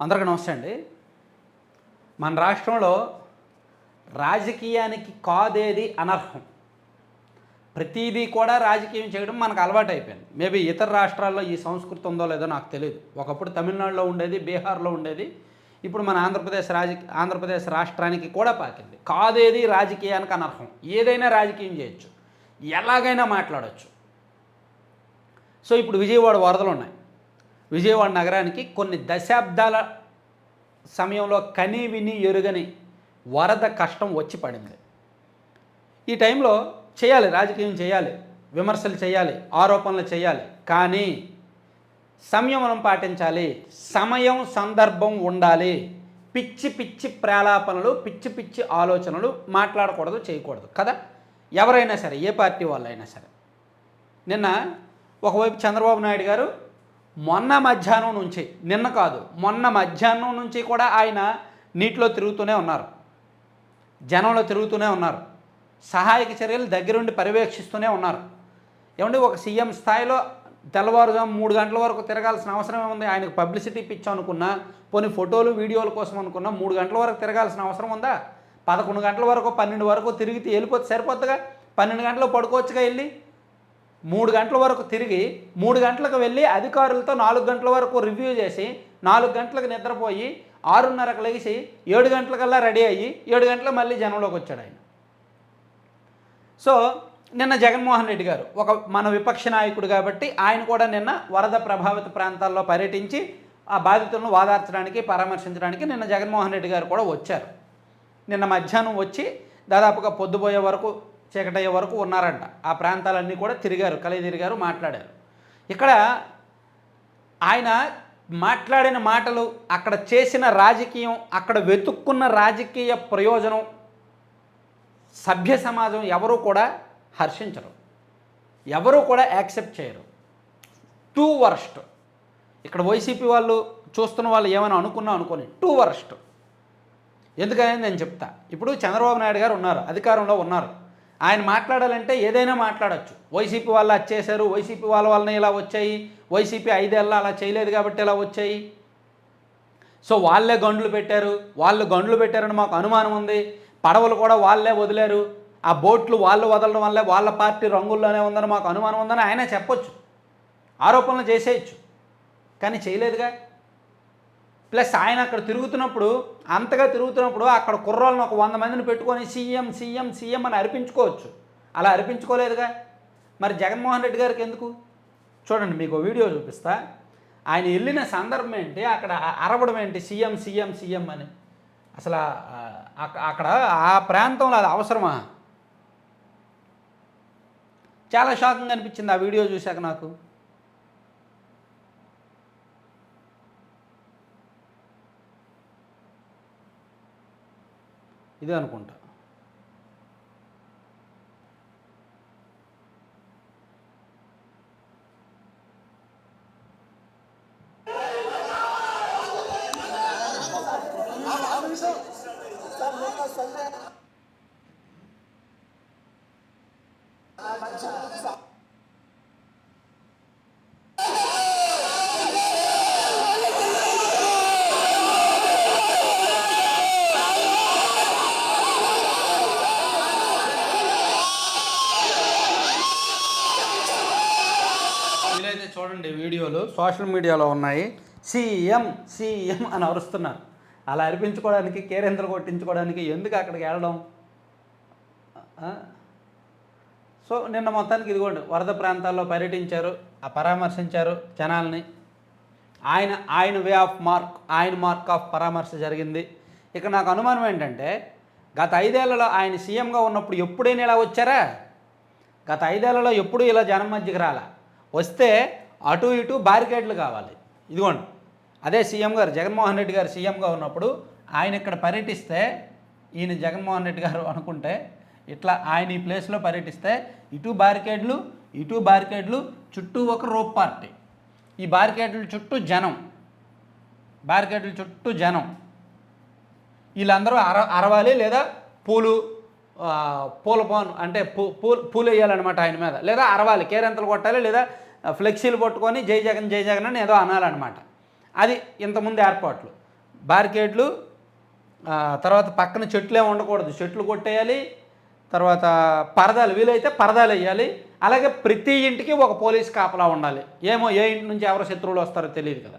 అందరికీ నమస్తే అండి. మన రాష్ట్రంలో రాజకీయానికి కాదేది అనర్హం? ప్రతిదీ కూడా రాజకీయం చేయడం మనకు అలవాటు అయిపోయింది మేబీ ఇతర రాష్ట్రాల్లో ఈ సంస్కృతి ఉందో లేదో నాకు తెలియదు ఒకప్పుడు తమిళనాడులో ఉండేది బీహార్లో ఉండేది. ఇప్పుడు మన ఆంధ్రప్రదేశ్ రాజ ఆంధ్రప్రదేశ్ రాష్ట్రానికి కూడా పాకింది. కాదేది రాజకీయానికి అనర్హం? ఏదైనా రాజకీయం చేయొచ్చు. ఎలాగైనా మాట్లాడవచ్చు సో ఇప్పుడు విజయవాడ వరదలు ఉన్నాయి విజయవాడ నగరానికి కొన్ని దశాబ్దాల సమయంలో కని విని ఎరుగని వరద కష్టం వచ్చి పడింది. ఈ టైంలో చేయాలి రాజకీయం చేయాలి విమర్శలు చేయాలి ఆరోపణలు చేయాలి కానీ సంయమనం పాటించాలి సమయం సందర్భం ఉండాలి. పిచ్చి పిచ్చి ప్రాలాపనలు పిచ్చి పిచ్చి ఆలోచనలు మాట్లాడకూడదు చేయకూడదు కదా? ఎవరైనా సరే ఏ పార్టీ వాళ్ళైనా సరే. నిన్న ఒకవైపు చంద్రబాబు నాయుడు గారు మొన్న మధ్యాహ్నం నుంచి నిన్న కాదు మొన్న మధ్యాహ్నం నుంచి కూడా ఆయన నీటిలో తిరుగుతూనే ఉన్నారు. జనంలో తిరుగుతూనే ఉన్నారు. సహాయక చర్యలు దగ్గరుండి పర్యవేక్షిస్తూనే ఉన్నారు. ఏమండి ఒక సీఎం స్థాయిలో తెల్లవారుజాము మూడు గంటల వరకు తిరగాల్సిన అవసరం ఏముంది? ఆయనకు పబ్లిసిటీ పిచ్చి అనుకున్నా కొన్ని ఫోటోలు వీడియోల కోసం అనుకున్నా మూడు గంటల వరకు తిరగాల్సిన అవసరం ఉందా? పదకొండు గంటల వరకు పన్నెండు వరకు తిరిగితే వెళ్ళిపోతే సరిపోతుందిగా పన్నెండు గంటలు పడుకోవచ్చుగా వెళ్ళి? మూడు గంటల వరకు తిరిగి మూడు గంటలకు వెళ్ళి అధికారులతో నాలుగు గంటల వరకు రివ్యూ చేసి నాలుగు గంటలకు నిద్రపోయి ఆరున్నరకు లేచి ఏడు గంటలకల్లా రెడీ అయ్యి ఏడు గంటలకు మళ్ళీ జనంలోకి వచ్చాడు ఆయన. సో నిన్న జగన్మోహన్ రెడ్డి గారు ఒక మన విపక్ష నాయకుడు కాబట్టి ఆయన కూడా నిన్న వరద ప్రభావిత ప్రాంతాల్లో పర్యటించి ఆ బాధితులను వాదార్చడానికి పరామర్శించడానికి నిన్న జగన్మోహన్ రెడ్డి గారు కూడా వచ్చారు. నిన్న మధ్యాహ్నం వచ్చి దాదాపుగా పొద్దుపోయే వరకు చీకటయ్యే వరకు ఉన్నారంట. ఆ ప్రాంతాలన్నీ కూడా తిరిగారు కలిగి తిరిగారు మాట్లాడారు. ఇక్కడ ఆయన మాట్లాడిన మాటలు అక్కడ చేసిన రాజకీయం అక్కడ వెతుక్కున్న రాజకీయ ప్రయోజనం సభ్య సమాజం ఎవరూ కూడా హర్షించరు. ఎవరూ కూడా యాక్సెప్ట్ చేయరు. Two worst. ఇక్కడ వైసీపీ వాళ్ళు చూస్తున్న వాళ్ళు ఏమైనా అనుకున్నా అనుకోని టూ వరస్ట్. ఎందుకని నేను చెప్తా. ఇప్పుడు చంద్రబాబు నాయుడు గారు ఉన్నారు అధికారంలో ఉన్నారు. ఆయన మాట్లాడాలంటే ఏదైనా మాట్లాడచ్చు. వైసీపీ వాళ్ళు వచ్చేసారు వైసీపీ వాళ్ళ వలన ఇలా వచ్చాయి వైసీపీ ఐదేళ్ళ అలా చేయలేదు కాబట్టి ఇలా వచ్చాయి. సో వాళ్ళే గండ్లు పెట్టారు వాళ్ళు గండ్లు పెట్టారని మాకు అనుమానం ఉంది. పడవలు కూడా వాళ్ళే వదిలేరు. ఆ బోట్లు వాళ్ళు వదలడం వల్లే వాళ్ళ పార్టీ రంగుల్లోనే ఉందని మాకు అనుమానం ఉందని ఆయన చెప్పొచ్చు. ఆరోపణలు చేసేయచ్చు. కానీ చేయలేదుగా? ప్లస్ ఆయన అక్కడ తిరుగుతున్నప్పుడు అంతగా తిరుగుతున్నప్పుడు అక్కడ కుర్రోళ్ళని ఒక వంద మందిని పెట్టుకొని సీఎం సీఎం సీఎం అని అర్పించుకోవచ్చు. అలా అర్పించుకోలేదుగా? మరి జగన్మోహన్ రెడ్డి గారికి ఎందుకు? చూడండి మీకు వీడియో చూపిస్తా. ఆయన వెళ్ళిన సందర్భం ఏంటి? అక్కడ అరవడం ఏంటి? సీఎం సీఎం సీఎం అని. అసలు అక్కడ ఆ ప్రాంతంలో అది అవసరమా? చాలా షాకింగ్ అనిపించింది ఆ వీడియో చూశాక నాకు. ఇదే అనుకుంటా. సోషల్ మీడియాలో ఉన్నాయి. సీఎం సీఎం అని అరుస్తున్నారు. అలా అరిపించుకోవడానికి కేరేంద్ర కొట్టించుకోవడానికి ఎందుకు అక్కడికి వెళ్ళడం? సో నిన్న మొత్తానికి ఇదిగోండి వరద ప్రాంతాల్లో పర్యటించారు ఆ పరామర్శించారు జనాల్ని. ఆయన ఆయన వే ఆఫ్ మార్క్ ఆయన మార్క్ ఆఫ్ పరామర్శ జరిగింది. ఇక నాకు అనుమానం ఏంటంటే గత ఐదేళ్ళలో ఆయన సీఎంగా ఉన్నప్పుడు ఎప్పుడైనా ఇలా వచ్చారా? గత ఐదేళ్ళలో ఎప్పుడూ ఇలా జనం మధ్యకి రాలా? వస్తే అటు ఇటు బారికేడ్లు కావాలి. ఇదిగోండి. అదే సీఎం గారు జగన్మోహన్ రెడ్డి గారు సీఎంగా ఉన్నప్పుడు ఆయన ఇక్కడ పర్యటిస్తే ఈయన జగన్మోహన్ రెడ్డి గారు అనుకుంటే ఇట్లా ఆయన ఈ ప్లేస్లో పర్యటిస్తే ఇటు బారికేడ్లు ఇటు బారికేడ్లు చుట్టూ ఒక రోప్ పార్టీ ఈ బ్యారికేడ్ల చుట్టూ జనం. బ్యారికేడ్ల చుట్టూ జనం. వీళ్ళందరూ అర అరవాలి లేదా పూలు పూల పాన్ అంటే పూ పూలు పూలు వేయాలన్నమాట ఆయన మీద. లేదా అరవాలి కేరెంతలు కొట్టాలి లేదా ఫ్లెక్సీలు పట్టుకొని జై జగన్ జై జగన్ అని ఏదో అనాలన్నమాట. అది ఇంతకుముందు ఏర్పాట్లు. బారికేడ్లు తర్వాత పక్కన చెట్లు ఉండకూడదు. చెట్లు కొట్టేయాలి తర్వాత పరదాలు వీలైతే పరదాలు వేయాలి. అలాగే ప్రతి ఇంటికి ఒక పోలీస్ కాపలా ఉండాలి. ఏమో ఏ ఇంటి నుంచి ఎవరు శత్రువులు వస్తారో తెలియదు కదా.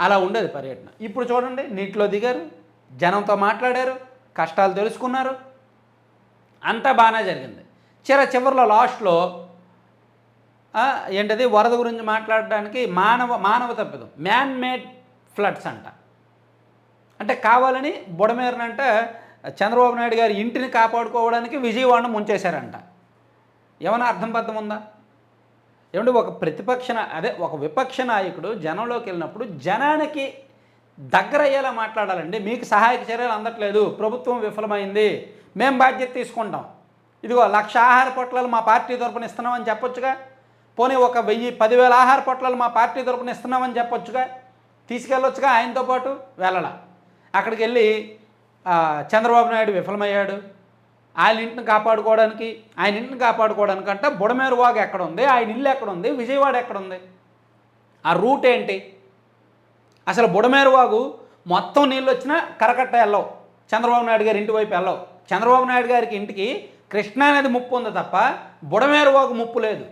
అలా ఉండేది పర్యటన. ఇప్పుడు చూడండి నీటిలో దిగారు జనంతో మాట్లాడారు కష్టాలు తెలుసుకున్నారు. అంతా బాగానే జరిగింది. చిర చివరిలో లాస్ట్లో ఏంటది? వరద గురించి మాట్లాడడానికి మానవ మానవ తప్పిదం. మ్యాన్ మేడ్ ఫ్లడ్స్ అంట. అంటే కావాలని బుడమేరనంట చంద్రబాబు నాయుడు గారి ఇంటిని కాపాడుకోవడానికి విజయవాడను ముంచేశారంట. ఏమైనా అర్థం పర్థం ఉందా? ఏమంటే ఒక ప్రతిపక్ష అదే ఒక విపక్ష నాయకుడు జనంలోకి వెళ్ళినప్పుడు జనానికి దగ్గర అయ్యేలా మాట్లాడాలండి. మీకు సహాయక చర్యలు అందట్లేదు. ప్రభుత్వం విఫలమైంది. మేము బాధ్యత తీసుకుంటాం. ఇదిగో లక్ష ఆహార పొట్లాలు మా పార్టీ తరపున ఇస్తున్నామని చెప్పొచ్చుగా? పోనీ ఒక వెయ్యి పదివేల ఆహార పొట్లాలు మా పార్టీ తరపున ఇస్తున్నామని చెప్పొచ్చుగా? తీసుకెళ్ళొచ్చుగా ఆయనతో పాటు? వెళ్ళాల. అక్కడికి వెళ్ళి చంద్రబాబు నాయుడు విఫలమయ్యాడు. ఆయన ఇంటిని కాపాడుకోవడానికి ఆయన ఇంటిని కాపాడుకోవడానికి అంటే బుడమేరు వాగు ఎక్కడ ఉంది ఆయన ఇల్లు ఎక్కడ ఉంది విజయవాడ ఎక్కడ ఉంది ఆ రూట్ ఏంటి? అసలు బుడమేరు వాగు మొత్తం నీళ్ళు వచ్చినా కరకట్ట వెళ్ళవు. చంద్రబాబు నాయుడు గారి ఇంటి వైపు వెళ్ళవు. చంద్రబాబు నాయుడు గారికి ఇంటికి కృష్ణా అనేది ముప్పు ఉంది తప్ప బుడమేరు వాగు ముప్పు లేదు.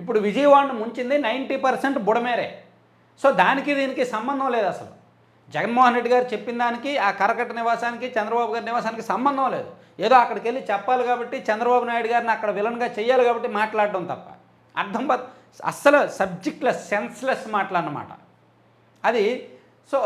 ఇప్పుడు విజయవాడను ముంచింది నైంటీ పర్సెంట్ బుడమేరే. సో దానికి దీనికి సంబంధం లేదు అసలు. జగన్మోహన్ రెడ్డి గారు చెప్పిన దానికి ఆ కరకట్ట నివాసానికి చంద్రబాబు గారి నివాసానికి సంబంధం లేదు. ఏదో అక్కడికి వెళ్ళి చెప్పాలి కాబట్టి చంద్రబాబు నాయుడు గారిని అక్కడ విలన్గా చేయాలి కాబట్టి మాట్లాడడం తప్ప. అర్థం అస్సలు సబ్జెక్ట్లెస్ సెన్స్లెస్ మాటలన్నమాట అది సో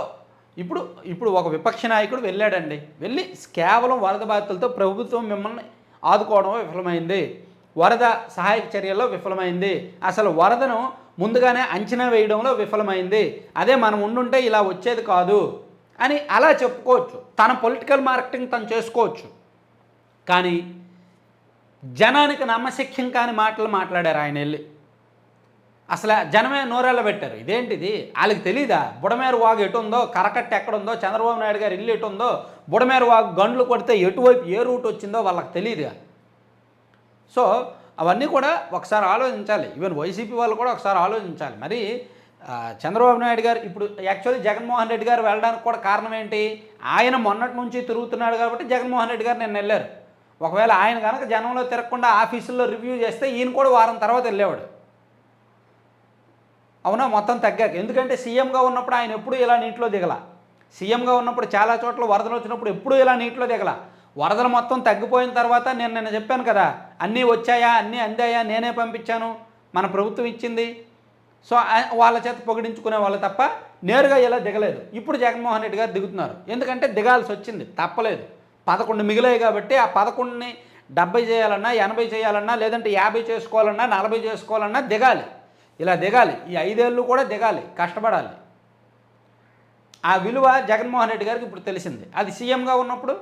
ఇప్పుడు ఇప్పుడు ఒక విపక్ష నాయకుడు వెళ్ళాడండి. వెళ్ళి కేవలం వరద బాధితులతో ప్రభుత్వం మిమ్మల్ని ఆదుకోవడం విఫలమైంది. వరద సహాయక చర్యల్లో విఫలమైంది. అసలు వరదను ముందుగానే అంచనా వేయడంలో విఫలమైంది. అదే మనం ఉండుంటే ఇలా వచ్చేది కాదు అని అలా చెప్పుకోవచ్చు. తన పొలిటికల్ మార్కెటింగ్ తను చేసుకోవచ్చు. కానీ జనానికి నమ్మశక్యం కాని మాటలు మాట్లాడారు ఆయన వెళ్ళి. అసలు జనమే నోరెళ్ళ పెట్టారు. ఇదేంటిది? వాళ్ళకి తెలీదా? బుడమేరు వాగు ఎటు ఉందో? కరకట్ట ఎక్కడుందో చంద్రబాబు నాయుడు గారు ఇల్లు ఎటు ఉందో? బుడమేరు వాగు గండ్లు కొడితే ఎటువైపు ఏ రూట్ వచ్చిందో వాళ్ళకి తెలియదుగా సో అవన్నీ కూడా ఒకసారి ఆలోచించాలి. ఈవెన్ వైసీపీ వాళ్ళు కూడా ఒకసారి ఆలోచించాలి. మరి చంద్రబాబు నాయుడు గారు ఇప్పుడు యాక్చువల్లీ జగన్మోహన్ రెడ్డి గారు వెళ్ళడానికి కూడా కారణం ఏంటి? ఆయన మొన్నటి నుంచి తిరుగుతున్నాడు కాబట్టి జగన్మోహన్ రెడ్డి గారు నిన్న వెళ్ళారు. ఒకవేళ ఆయన కనుక జనంలో తిరగకుండా ఆఫీసుల్లో రివ్యూ చేస్తే ఈయన కూడా వారం తర్వాత వెళ్ళేవాడు. అవునా? మొత్తం తగ్గాక. ఎందుకంటే సీఎంగా ఉన్నప్పుడు ఆయన ఎప్పుడూ ఇలా నీటిలో దిగల. సీఎంగా ఉన్నప్పుడు చాలా చోట్ల వరదలు వచ్చినప్పుడు ఎప్పుడూ ఇలా నీటిలో దిగల. వరదలు మొత్తం తగ్గిపోయిన తర్వాత నేను నిన్న చెప్పాను కదా అన్నీ వచ్చాయా? అన్నీ అందాయా? నేనే పంపించాను. మన ప్రభుత్వం ఇచ్చింది. సో వాళ్ళ చేత పొగిడించుకునే వాళ్ళు తప్ప నేరుగా ఇలా దిగలేదు. ఇప్పుడు జగన్మోహన్ రెడ్డి గారు దిగుతున్నారు. ఎందుకంటే దిగాల్సి వచ్చింది. తప్పలేదు. పదకొండు మిగిలాయి కాబట్టి ఆ పదకొండుని డెబ్బై చేయాలన్నా ఎనభై చేయాలన్నా లేదంటే యాభై చేసుకోవాలన్నా నలభై చేసుకోవాలన్నా దిగాలి. ఇలా దిగాలి. ఈ ఐదేళ్ళు కూడా దిగాలి. కష్టపడాలి. ఆ విలువ జగన్మోహన్ రెడ్డి గారికి ఇప్పుడు తెలిసింది. అది సీఎంగా ఉన్నప్పుడు.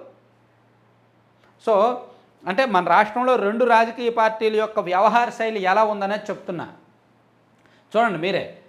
సో అంటే మన రాష్ట్రంలో రెండు రాజకీయ పార్టీల యొక్క వ్యవహార శైలి ఎలా ఉందనేది చెప్తున్నా. చూడండి మీరే.